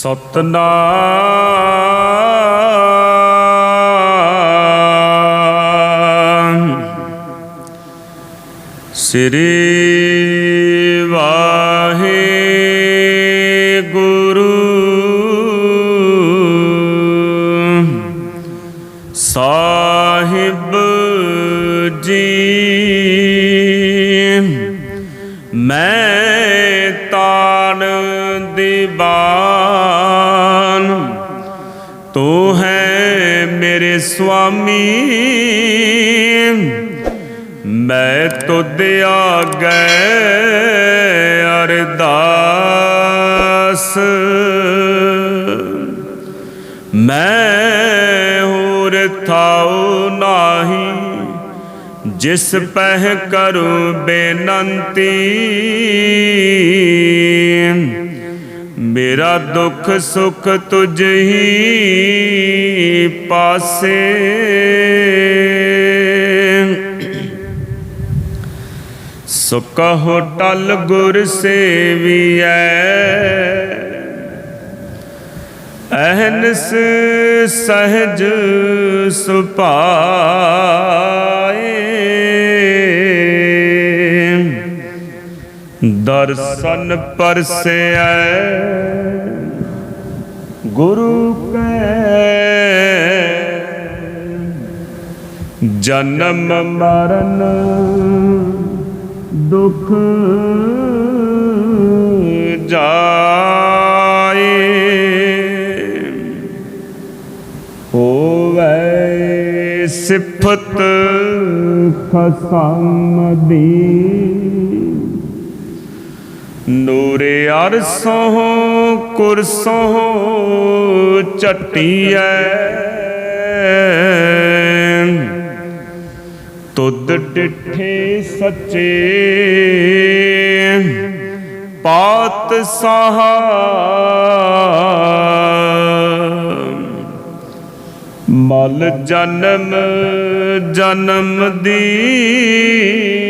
ਸਤਨਾਮ। ਸ੍ਰੀ ਮੇਰੇ ਸੁਆਮੀ। ਮੈਂ ਤੁਧ ਆਗੇ ਅਰਦਾਸ। ਮੈਂ ਹੋਰ ਥਾਉ ਨਾਹੀ ਜਿਸ ਪਹਿ ਕਰੂ ਬੇਨੰਤੀ। ਮੇਰਾ ਦੁੱਖ ਸੁਖ ਤੁਝ ਹੀ ਪਾਸੇ। ਸੋ ਕਹੋ ਟਲ ਗੁਰ ਸੇਵੀਐ। ਅਹਨਸ ਸਹਜ ਸੁਪਾਏ ਦਰਸ਼ਨ ਪਰਸੈ ਗੁਰੂ ਕੈ ਜਨਮ ਮਰਨ ਦੁਖ ਜਾਏ। ਹੋਵੇ ਸਿਫਤ ਖਸਮ ਦੀ ਨੂਰੇ ਅਰਸੋਂ ਕੁਰਸੋਂ ਚਟੀਐ ਤੁਧ ਡਿਠੇ ਸੱਚੇ। ਪਾਤ ਸਾਹਾ। ਮਲ ਜਨਮ ਜਨਮ ਦੀ।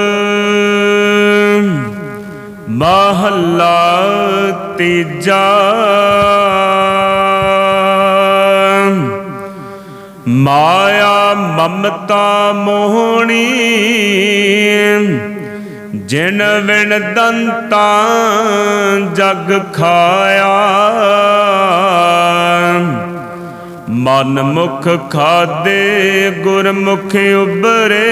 ਮਹੱਲਾ ਤੀਜਾ। ਮਾਇਆ ਮਮਤਾ ਮੋਹਣੀ, ਜਿਨ ਵਿਣ ਦੰਤਾ ਜਗ ਖਾਇਆ। ਮਨ ਮੁਖ ਖਾਦੇ ਗੁਰਮੁਖ ਉਬਰੇ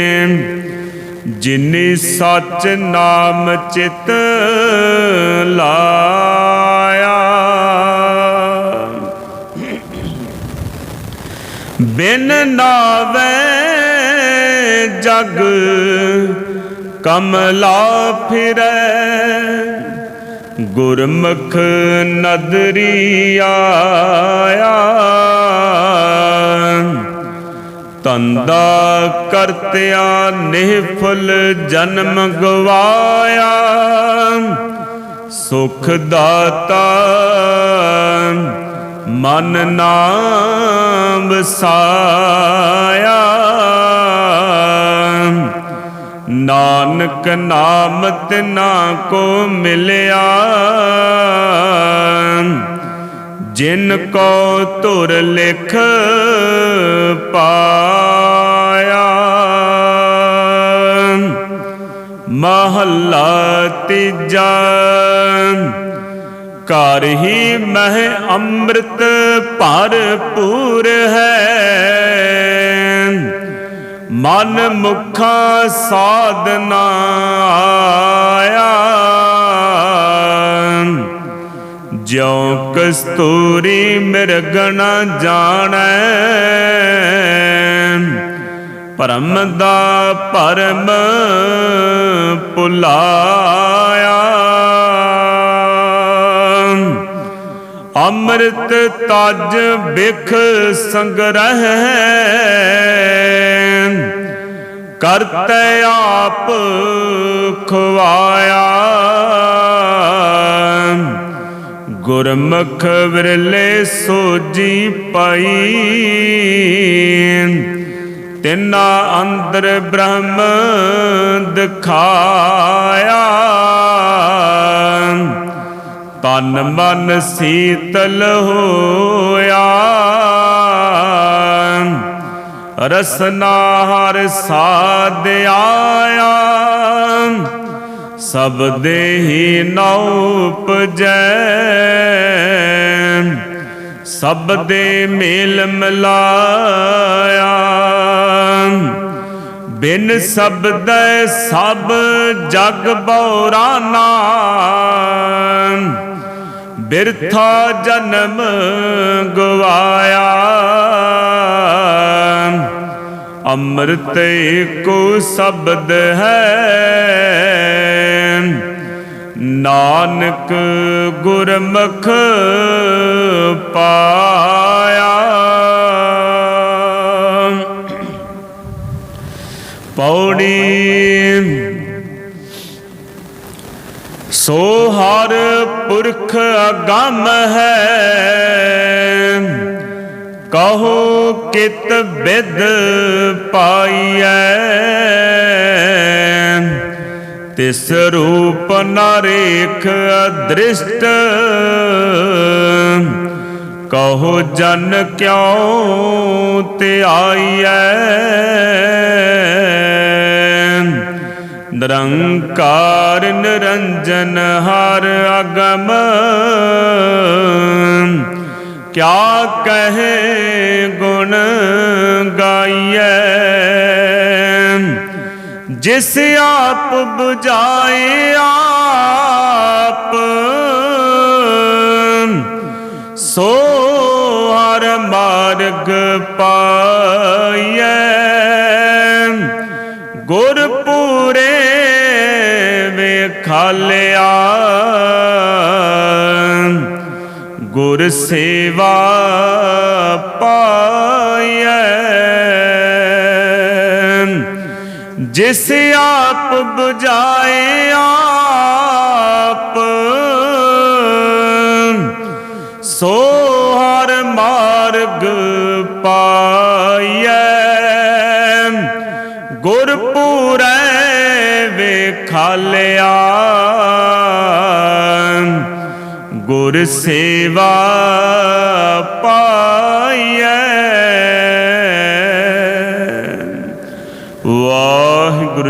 ਜਿਨੇ ਸੱਚ ਨਾਮ ਚਿਤ ਲਾਇਆ। ਬਿਨ ਨਾਵੇ ਜਗ ਕਮਲਾ ਫਿਰੈ। ਗੁਰਮੁਖ ਨਦਰੀ ਆਇਆ। ਤੰਦਾ ਕਰਤਿਆ ਨਿਹਫਲ ਜਨਮ ਗਵਾਇਆ। ਸੁਖ ਦਾਤਾ, ਮਨ ਨਾਮ ਵਸਾਇਆ ਨਾਨਕ ਨਾਮ ਤਿਨਾ ਕੋ ਮਿਲਿਆ। ਜਿਨ ਕੋ ਧੁਰ ਲਿਖ ਪਾਇਆ। ਮਹੱਲਾ ਤੀਜਾ, ਘਰ ਹੀ ਮਹਿ ਅੰਮ੍ਰਿਤ ਭਰਪੂਰ ਹੈ। ਮਨ ਮੁਖਾ ਸਾਧਨਾ ਆਇਆ। ਜਿਉ ਕਸਤੂਰੀ ਮਿਰਗਣ ਜਾਣੈ। ਪਰਮ ਦਾ ਪਰਮ ਭੁਲਾਇਆ। ਅੰਮ੍ਰਿਤ ਤਜ ਬਿਖ ਸੰਗ੍ਰਹਿ। ਕਰਤੈ ਆਪ ਖਵਾਇਆ ਗੁਰਮੁਖ ਵਿਰਲੇ ਸੋਜੀ ਪਾਈ। ਤਿੰਨਾ ਅੰਦਰ ਬ੍ਰਹਮ ਦਿਖਾਇਆ। ਤਨ ਮਨ ਸੀਤਲ ਹੋਇਆ। ਰਸਨਾ ਹਰ ਸਾਧ ਆਇਆ। ਸਭ ਦੇਹੀ ਨਉ ਉਪਜੈ। ਸਭ ਦੇ ਮੇਲ ਮਿਲਾਇਆ। ਬਿਨ ਸਬਦ ਸਭ ਜਗ ਬੌਰਾਨਾ ਬਿਰਥਾ ਜਨਮ ਗਵਾਇਆ। ਅੰਮ੍ਰਿਤ ਏਕੋ ਸ਼ਬਦ ਹੈ। ਨਾਨਕ ਗੁਰਮੁਖ ਪਾਇਆ। ਪੌੜੀ ਸੋ ਹਰ ਪੁਰਖ ਅਗੰਮ ਹੈ। ਕਹੋ ਕਿਤ ਵਿਦ ਪਾਈਐ। ਤਿਸ ਰੂਪ ਨਰੇਖ ਅਦ੍ਰਿਸ਼ਟ। ਕਹੋ, ਜਨ ਕਿਉ ਤੇ ਆਈਐ ਨਿਰੰਕਾਰ ਨਿਰੰਜਨ ਹਰ ਅਗਮ। ਕਿਆ ਕਹੇ ਗੁਣ ਗਾਈਐ? ਜਿਸ ਆਪ 부ਝਾਏ ਆਪ, ਸੋ ਹਰ ਮਾਰਗ ਪਾਈਐ। ਗੁਰ ਪੂਰੇ ਵੇਖਾਲਿਆ। ਗੁਰ ਸੇਵਾ ਪਾਈਐ। ਜਿਸ ਆਪ 부ਝਾਏ ਆਪ, ਸੋ ਹਰ ਮਾਰਗ ਪਾਈਐ। ਗੁਰ ਪੂਰੈ ਵੇਖਾਲਿਆ ਗੁਰ ਸੇਵਾ ਪਾਈਐ।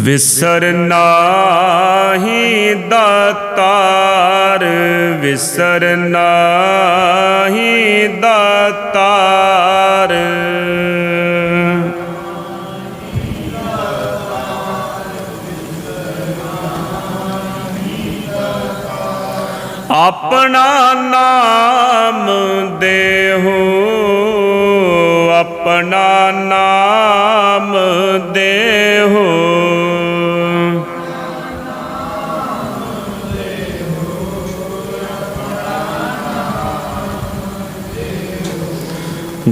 ਵਿਸਰ ਨਾਹੀ ਦਾਤਾਰ ਵਿਸਰ ਨਾਹੀ ਦਾਤਾਰ। ਆਪਣਾ ਨਾਮ ਦੇਹੋ ਆਪਣਾ ਨਾਮ ਦੇ